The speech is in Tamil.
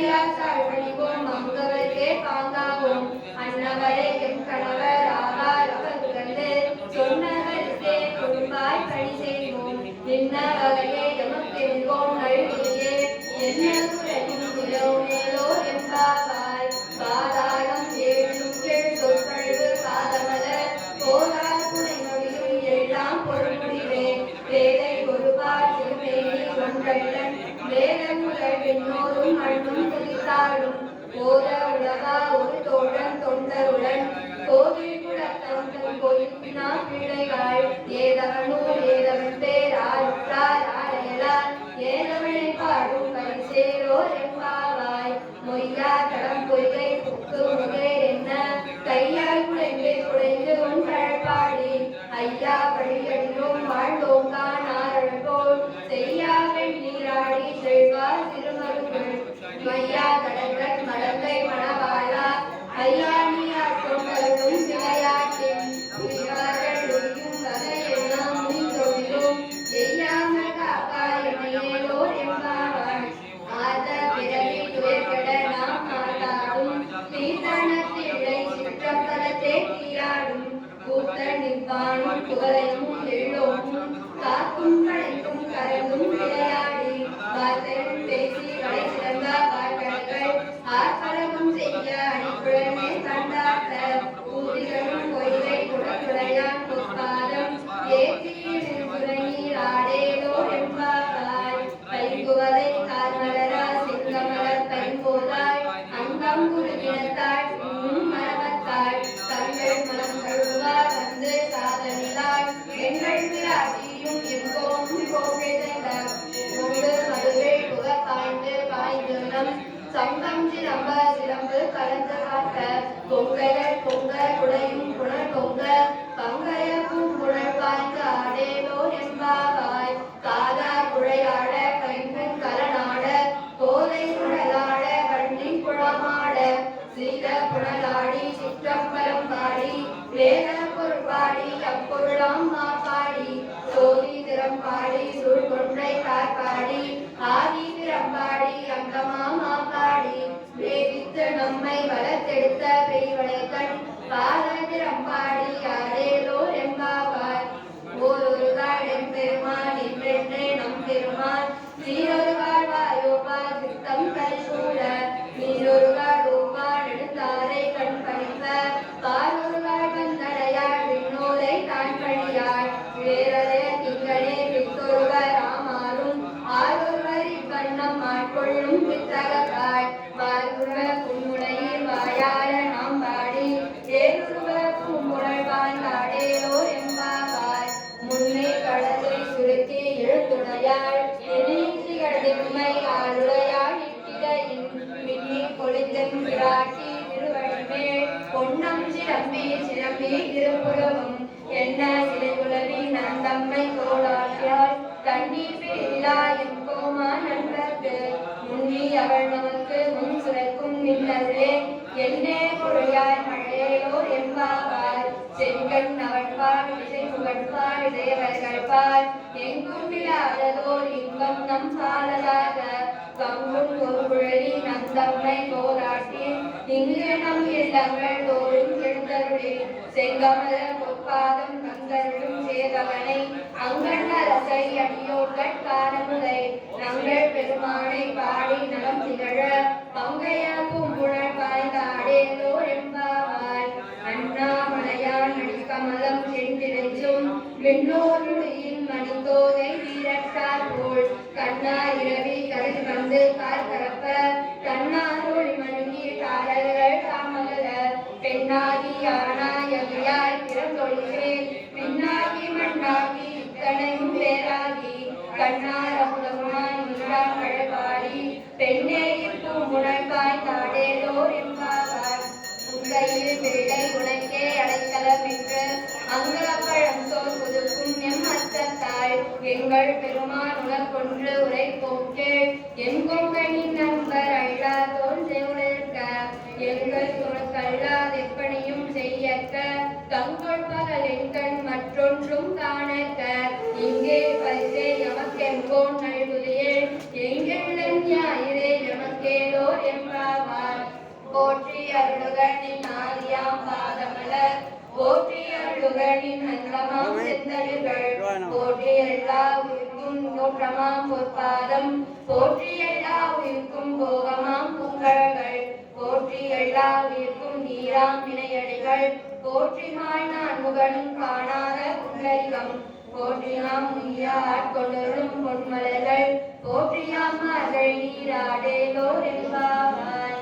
அடியாசாள் பணிவோம் அமுதவர்க்கே பாங்காவோம் அன்னவரே எம் கணவர் ஆவார் அவர் உகந்து சொன்னவரிசே பணி செய்வோம். நின்ன வகையே துதித்தாடும் ஓர உலகா ஒரு தோழன் தொண்டருடன் கோவில் குலத்தவன் கொழுப்பினா பிழையாள் ஏதவனூர் ஏதவன் பேரார் உற்றார் ஆரையலார். ஏதவனை பாடும் கை பரிசேரோர் எம்பாவாய் மொய்யா கடம் பொய்கை புக்கு முகை என்ன? கையால் குழைந்து குழைந்து உன் கழப்பாடி ஐயா புகழையும் எள்ளோமும் காக்கும் களைக்கும் கரங்கும் விளையாடி வார்த்தையும் எங்கள் எங்கோம் கோவிழ்ந்த மூடு மதுரை புக பாய்ந்து பாய்ந்தனம் சங்கம் சிலம்ப சிலம்பு கலந்து காட்ட பொங்கல் பொங்க குடையும் குணல் பொங்க பங்கைய பூங்குழல் பாய்ந்து ஆடேலோ என்பாவாய் காதா குழையாட கைம்பெண் கலனாட குழலாட குளமாட சீத புனலாடி சிற்றம்பலம் பாடி வேத அப்பொருளாம் மாப்பாடி பொன்னம் சிலம்பி சிலம்பி திருப்புலவும் என்ன சிலை உலவி நந்தம்மை கோடாக்கியாள் கண்ணீர் பிரிலா என் கோமா நண்பர்க்கு. முன்னி அவள் நமக்கு முன் சுரைக்கும் நின்னதே என்னே பொழியாய் மழையோ என்பாவார் செங்கண் அவள்பால் இசை புகழ்பால் தேவர்கள்பால் எங்கும் இல்லாததோர் இன்பம் நம் ஒரு குழலி போராட்டி இங்கு நம் இல்லங்கள் செங்கமல பொற்பாதம் தந்தருளும் சேதவனை அங்கண் அரசை அடியோர்கள் காணமுதை நங்கள் பெருமானை பாடி நலம் திகழ பங்கைய பூங்குழல் பாய்ந்த அண்ணாமலையான் அடிக்கமலம் விண்ணோருடையின் மணித்தோதை வீரட்டார் போல். கண்ணா இரவி கருதி வந்து கரப்ப கண்ணாரோடி ஆனாயகியாய் பிறந்தொழிகிறேன் பின்னாகி மண்ணாகி இத்தனையும் பேராகி கண்ணார் அமுதமாய் நீராம் பெண்ணே இப்போ முனைப்பாய் தாடேலோ என்பாவார் உங்கையில் பிள்ளை உனக்கே சோர் புதுக்கும் எம் எங்கள் பெருமான் உனக்கொன்று உரை என் கொங்கனின் நண்பர் அல்லாதோன் எங்கள் செய்யக்க தங்கள் பகல் எண்கண் மற்றொன்றும் காணக்க. இங்கே பரிசே எமக்கெங்கோன் நல்குதியே எங்கள் ஞாயிறே எமக்கேலோ எம் போற்றி அருளுகனின் ஆதியாம் பாதமலர் போற்றி அருளுகனின் அங்கமாம் செந்தழிகள் போற்றி எல்லா உயிர்க்கும் தோற்றமாம் பொற்பாதம் போற்றி எல்லா உயிர்க்கும் போகமாம் பூங்கழல்கள் போற்றி எல்லா உயிர்க்கும் நீராம் வினையடிகள் போற்றிமாய் நான் முகனும் காணாத புண்டரிகம் போற்றியாம் உய்யாட் கொண்டரும் பொன்மலர்கள். போற்றியாம் மகள் நீராடேலோர் என்பாய்